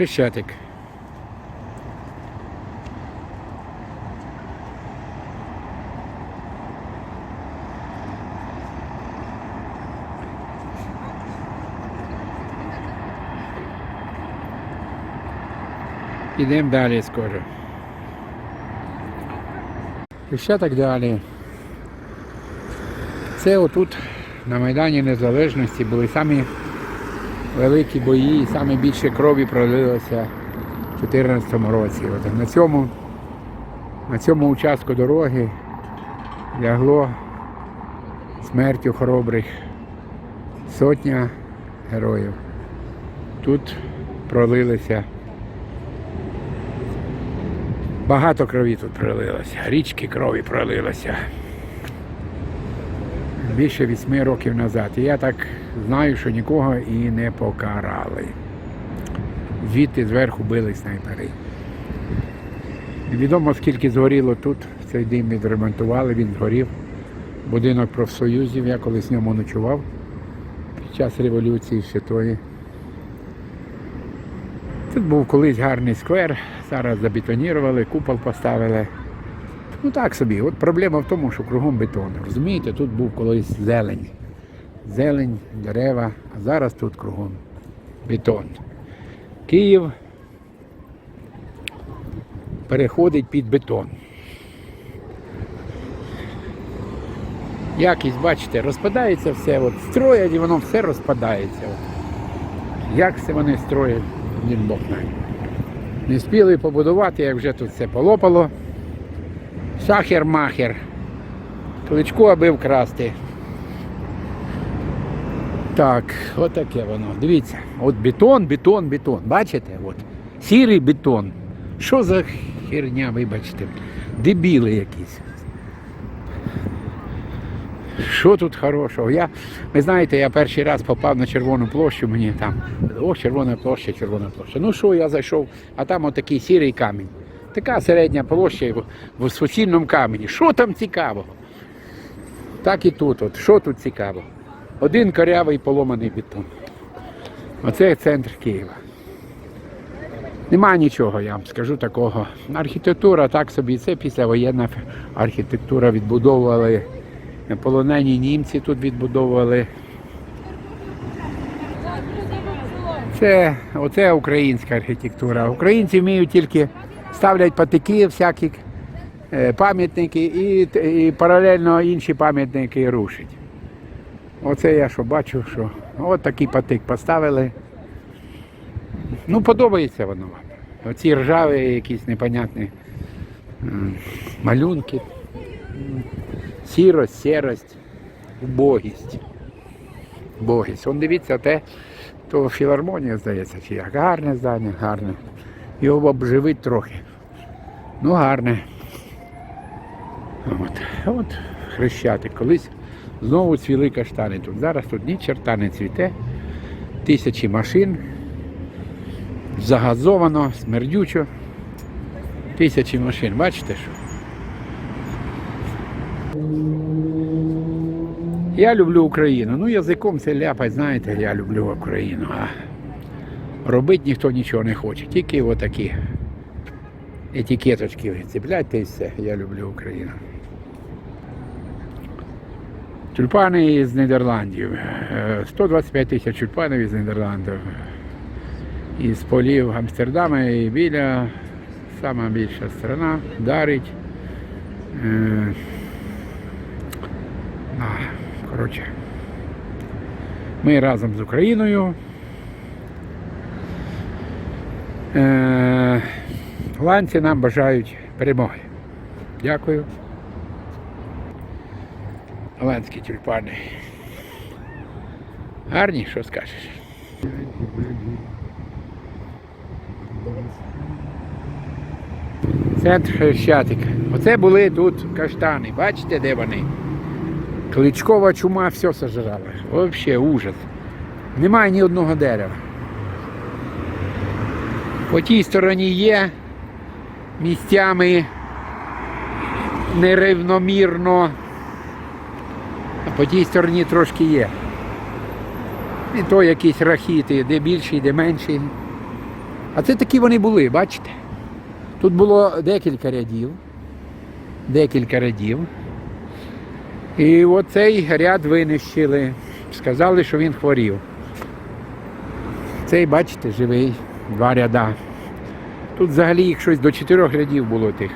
Хрещатик. Ідемо далі скоро. І ще так далі. Це отут на Майдані Незалежності були самі великі бої, і саме більше крові пролилося в 2014 році. От на цьому, на цьому участку дороги лягло смертю хоробрих сотня героїв. Тут пролилися. Багато крові тут пролилося, річки крові пролилося. Більше вісьми років назад. І я так знаю, що нікого і не покарали. Звідти зверху били снайпери. Невідомо скільки згоріло тут, цей дим відремонтували, він згорів. Будинок профсоюзів, я колись в ньому ночував під час революції ще тої. Тут був колись гарний сквер, зараз забетонірували, купол поставили. Ну так собі. От проблема в тому, що кругом бетон. Розумієте, тут був колись зелень. Зелень, дерева, а зараз тут кругом бетон. Київ переходить під бетон. Якість, бачите, розпадається все, от строять і воно все розпадається. Як це вони строять, ні Бог. Не спіли побудувати, як вже тут все полопало. Шахер-махер. Кличку аби вкрасти. Так, отаке воно. Дивіться, от бетон, бетон, бетон. Бачите? От. Сірий бетон. Що за херня, вибачте? Дебіли якісь. Що тут хорошого? Я, ви знаєте, я перший раз попав на Червону площу, мені там, о, Червона площа, Червона площа. Ну що, я зайшов, а там отакий сірий камінь. Така середня площа в- суцільному камені. Що там цікавого? Так і тут. От. Що тут цікаво? Один корявий поломаний бетон. Оце центр Києва. Нема нічого, я вам скажу такого. Архітектура так собі, це післявоєнна архітектура відбудовували. Полонені німці тут відбудовували. Це оце українська архітектура. Українці вміють тільки ставлять патики, всякі е, пам'ятники і, і паралельно інші пам'ятники рушать. Оце я що бачу, що от такий патик поставили. Ну, подобається воно. Оці ржаві якісь непонятні малюнки. Сірость, серость, убогість. Убогість. Он дивіться, те, то філармонія, здається, чи як. Гарне здання, гарне. Його обживить трохи. Ну, гарне. От, от хрещатик. Колись знову цвіли каштани тут. Зараз тут ні черта не цвіте. Тисячі машин. Загазовано, смердючо. Тисячі машин. Бачите що? Я люблю Україну. Ну, язиком це ляпать, знаєте, я люблю Україну. А робити ніхто нічого не хоче. Тільки отакі етикеточки цепляйте і все. Я люблю Україну. Тюльпани з Нідерландів. Е, 125 тисяч тюльпанів із Нідерландів. Із полів Амстердама і біля сама більша страна дарить. Коротше. Ми разом з Україною. Е, Голландці нам бажають перемоги. Дякую. Голландські тюльпани. Гарні, що скажеш? Центр Хрещатик. Оце були тут каштани. Бачите, де вони? Кличкова чума все сожрала. Взагалі ужас. Немає ні одного дерева. По тій стороні є місцями нерівномірно. А по тій стороні трошки є. І то якісь рахіти, де більші, де менші. А це такі вони були, бачите? Тут було декілька рядів. Декілька рядів. І оцей ряд винищили. Сказали, що він хворів. Цей, бачите, живий, два ряда. Тут взагалі їх щось до чотирьох рядів було тих.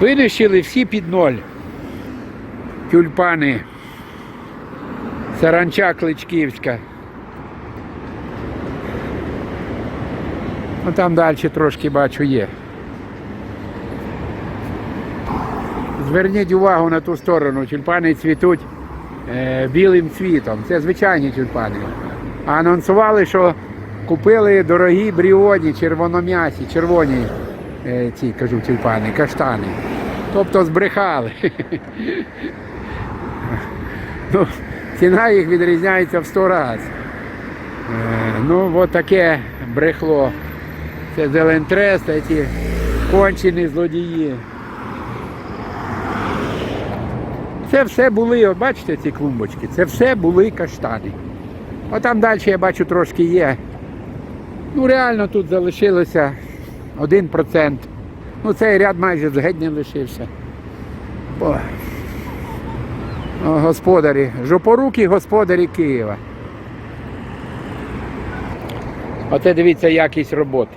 Винищили всі під ноль. Тюльпани. Саранча Кличківська. Ну там далі трошки бачу є. Зверніть увагу на ту сторону. Тюльпани цвітуть е, білим цвітом. Це звичайні тюльпани. Анонсували, що купили дорогі бріоні, червоном'ясі, червоні е, ці, кажу, тюльпани, каштани. Тобто збрехали. ну, ціна їх відрізняється в 100 разів. Е, ну, от таке брехло. Це Зелентрест, а ці кончені злодії. Це все були, бачите ці клумбочки, це все були каштани. А там далі я бачу трошки є. Ну реально тут залишилося 1%. Ну цей ряд майже геть не лишився. О. О, господарі, жопорукі господарі Києва. Оце дивіться якість роботи.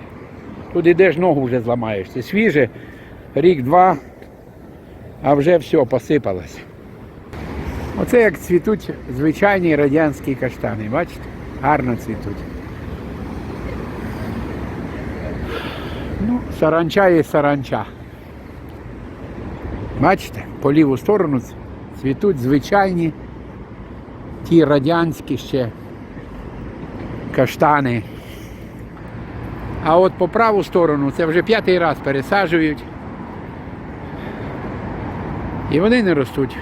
Тут ідеш ногу вже зламаєш. Це свіже, рік-два, а вже все посипалось. Оце як цвітуть звичайні радянські каштани. Бачите? Гарно цвітуть. Ну, саранча є саранча. Бачите, по ліву сторону цвітуть звичайні ті радянські ще каштани. А от по праву сторону це вже п'ятий раз пересаджують. І вони не ростуть.